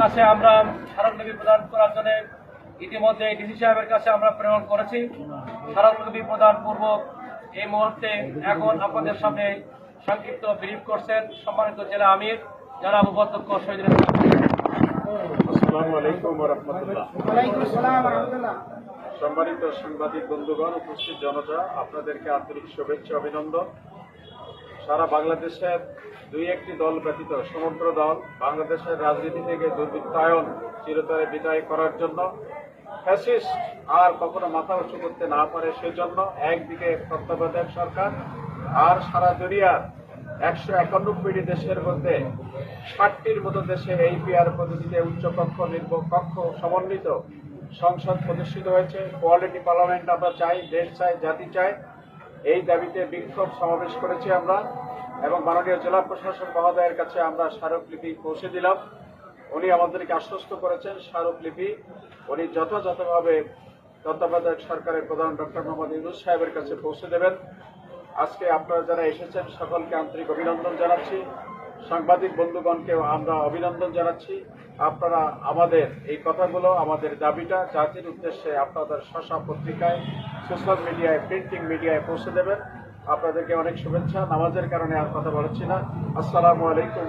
কাছে আমরা স্মারকলিপি প্রদান করার জন্য ইতিমধ্যে ডিসি সাহেবের কাছে আমরা প্রেরণ করেছি। স্মারকলিপি প্রদান এই মুহূর্তে এখন আপনাদের সামনে সংক্ষিপ্ত ব্রিফ করছেন সম্মানিত জেলা আমির যারা সম্মানিত সাংবাদিক বন্ধুগণ, উপস্থিত জনতা, আপনাদেরকে আন্তরিক শুভেচ্ছা, অভিনন্দন। সারা বাংলাদেশের দুই একটি দল ব্যতীত সমগ্র দল বাংলাদেশের রাজনীতি থেকে দুর্বৃত্তায়ন, চিরতরে বিদায় করার জন্য ফ্যাসিস্ট আর কখনো মাথা উঁচু করতে না পারে সেজন্য একদিকে তত্ত্বাবধায়ক সরকার আর সারা দুনিয়ার একশো একানব্বইটি দেশের মধ্যে ষাটটির মতো দেশে এই পিআর পদ্ধতিতে উচ্চকক্ষ নির্ব কক্ষ সমন্বিত সংসদ প্রতিষ্ঠিত হয়েছে। কোয়ালিটি পার্লামেন্ট আমরা চাই, দেশ চাই, জাতি চাই। এই দাবিতে বিক্ষোভ সমাবেশ করেছি আমরা এবং মাননীয় জেলা প্রশাসক মহোদয়ের কাছে আমরা স্মারকলিপি পৌঁছে দিলাম। উনি আমাদেরকে আশ্বস্ত করেছেন স্মারকলিপি। উনি যথাযথভাবে তত্ত্বাবধায়ক সরকারের প্রধান ডক্টর মোহাম্মদ ইউনুস সাহেবের কাছে পৌঁছে দেবেন। আজকে আপনারা যারা এসেছেন, সকলকে আন্তরিক অভিনন্দন জানাচ্ছি। সাংবাদিক বন্ধুগণকে আমরা অভিনন্দন জানাচ্ছি। আপনারা আমাদের এই কথাগুলো, আমাদের দাবিটা, জাতির উদ্দেশ্যে আপনাদের শশা পত্রিকায়, সোশ্যাল মিডিয়ায়, প্রিন্টিং মিডিয়ায় পৌঁছে দেবেন। আপনাদেরকে অনেক শুভেচ্ছা। নামাজের কারণে আর কথা বলছি না। আসসালামু আলাইকুম